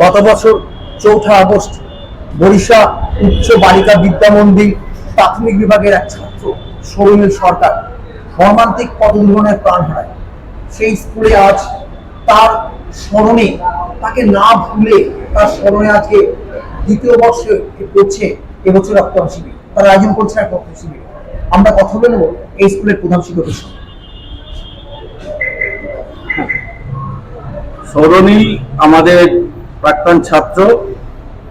গত বছর চৌঠা আগস্ট বরিশা উচ্চ বালিকা বিদ্যা মন্দির প্রাথমিক বিভাগের এক ছাত্র সৌমিল সরকার, মর্মান্তিক পদদুর্ঘটনায় প্রাণ হারায়। সেই স্কুলে আজ তার স্মরণে, তাকে না ভুলে তার স্মরণে আজকে দ্বিতীয় বর্ষে পড়ছে এবছর রক্তদান শিবির। তারা আয়োজন করছে এক রক্ত শিবির। আমরা কথা বলে নেব এই স্কুলের প্রধান শিক্ষকের সঙ্গে। সৌরনীল আমাদের প্রাক্তন ছাত্র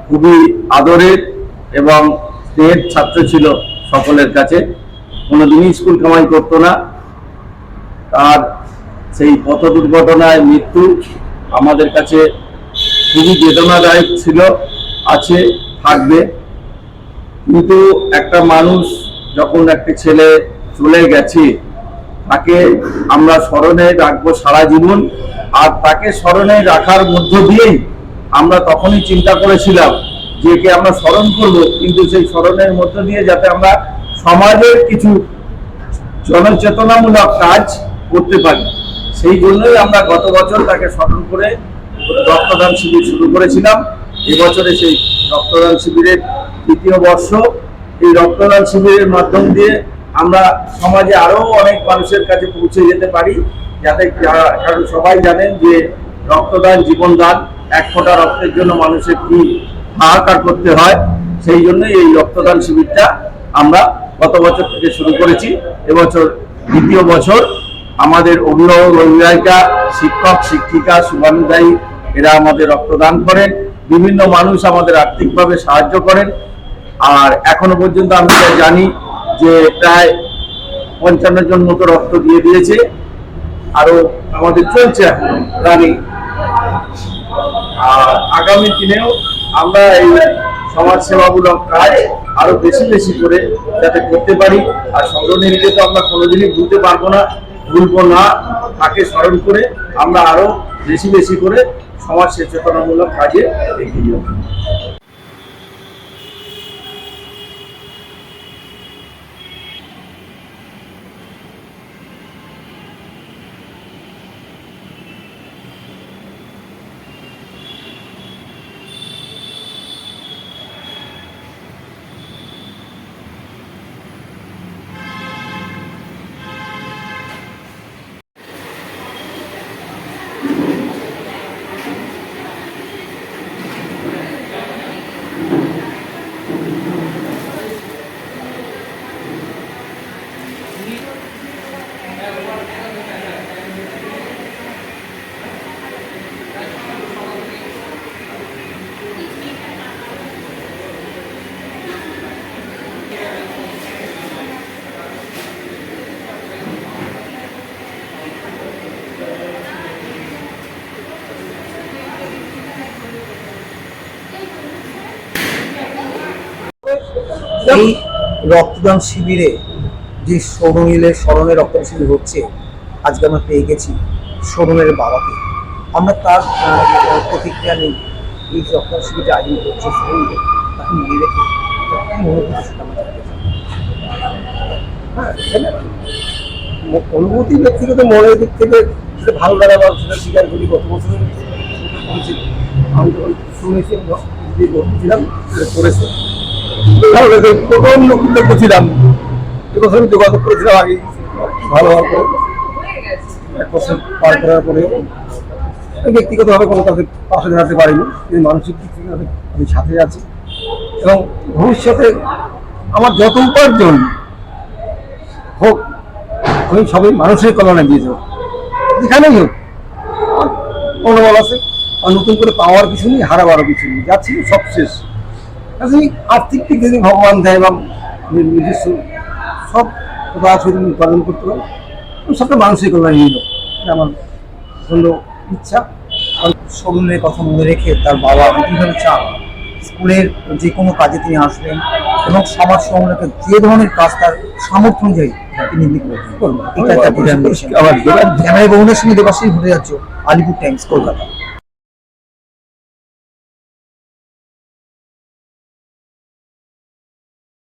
খুবই আদরের এবং স্নেহের ছাত্র ছিল সকলের কাছে। কোনোদিনই স্কুল কামাই করতো না। তার সেই পথ দুর্ঘটনায় মৃত্যু আমাদের কাছে খুবই বেদনাদায়ক ছিল, আছে, থাকবে। কিন্তু একটা মানুষ যখন একটা ছেলে চলে গেছে, তাকে আমরা স্মরণে রাখব সারা জীবন। আর তাকে স্মরণে রাখার মধ্য দিয়েই আমরা তখনই চিন্তা করেছিলাম যে একে আমরা স্মরণ করব, কিন্তু সেই স্মরণের মধ্য দিয়ে যাতে আমরা সমাজের কিছু জনচেতনামূলক কাজ করতে পারি। সেই জন্যই আমরা গত বছর তাকে স্মরণ করে রক্তদান শিবির শুরু করেছিলাম। এবছরে সেই রক্তদান শিবিরের দ্বিতীয় বর্ষ। এই রক্তদান শিবিরের মাধ্যম দিয়ে আমরা সমাজে আরও অনেক মানুষের কাছে পৌঁছে যেতে পারি, যাতে কারণ সবাই জানেন যে রক্তদান জীবনদান এক ফোঁটা রক্তের জন্য মানুষের কি হাহাকার করতে হয়। সেই জন্যই এই রক্তদান শিবিরটা আমরা গত বছর থেকে শুরু করেছি। এবছর দ্বিতীয় বছর আমাদের অভিভাবক অভিভাবিকা, শিক্ষক, শিক্ষিকা শুভানুদায়ী এরা আমাদের রক্তদান করেন। বিভিন্ন মানুষ আমাদের আর্থিকভাবে সাহায্য করেন। আর এখনও পর্যন্ত আমি জানি যে প্রায় পঞ্চান্ন জন মতো রক্ত দিয়ে দিয়েছে। আরও আমাদের চলছে এখন। আর আগামী দিনেও আমরা এই সমাজ সেবামূলক কাজ আরও বেশি বেশি করে যাতে করতে পারি। আর সংগ্রহ তো আমরা কোনোদিনই ভুলতে পারব না, ভুলবো না, তাকে স্মরণ করে আমরা আরও বেশি বেশি করে সমাজ সচেতনামূলক কাজে এগিয়ে যাব। এই রক্তদান শিবিরে যে সৌরনীলের স্মরণে রক্তদান শিবির হচ্ছে আজকে আমরা পেয়ে গেছি সৌরনের বাবাকে আমরা তার প্রতিক্রিয়া নেই এই রক্তদান শিবির আয়োজন করছে সৌরনীল তাকে নিয়ে রেখে। হ্যাঁ, অনুভূতি ব্যক্তিগত মনের দিক থেকে সেটা ভালো লাগা বা সেটা স্বীকার করি গত বছর আমি যখন শুনেছি ছিলাম করেছে প্রথম কৃতজ্ঞ ছিলাম এবছর আমি যোগাযোগ করেছিলাম আগে ভালো হওয়ার পরে, এক বছর পার করার পরে ব্যক্তিগতভাবে কোনো তাদের পাশে দাঁড়াতে পারিনি, কিন্তু মানসিক দিক থেকে আমি- সাথে আছি। এবং ভবিষ্যতে আমার যত উপার্জন হোক, আমি সবই মানুষের কল্যাণে দিয়ে যাব যেখানেই হোক মনোবল আছে আর নতুন করে পাওয়ার কিছু নেই হারাবারও কিছু নেই যা ছিল সব শেষ কাজে আর্থিক দিক যদি ভগবান দেয় বা নিজস্ব সব কোথা যদি উৎপাদন করতে পারে। সবটা মানুষের কল্যাণে নিল আমার প্রচণ্ড ইচ্ছা। সৌরনের কথা মনে রেখে তার বাবা কীভাবে চান স্কুলের যে কোনো কাজে তিনি আসবেন এবং সমাজ সংগ্রহকে যে ধরনের কাজ তার সামর্থ্য অনুযায়ী তিনি করবেন। আবার ক্যামেরায় বহুনের সঙ্গে দেবাশী ঘুরে যাচ্ছ আলিপুর টাইমস কলকাতা।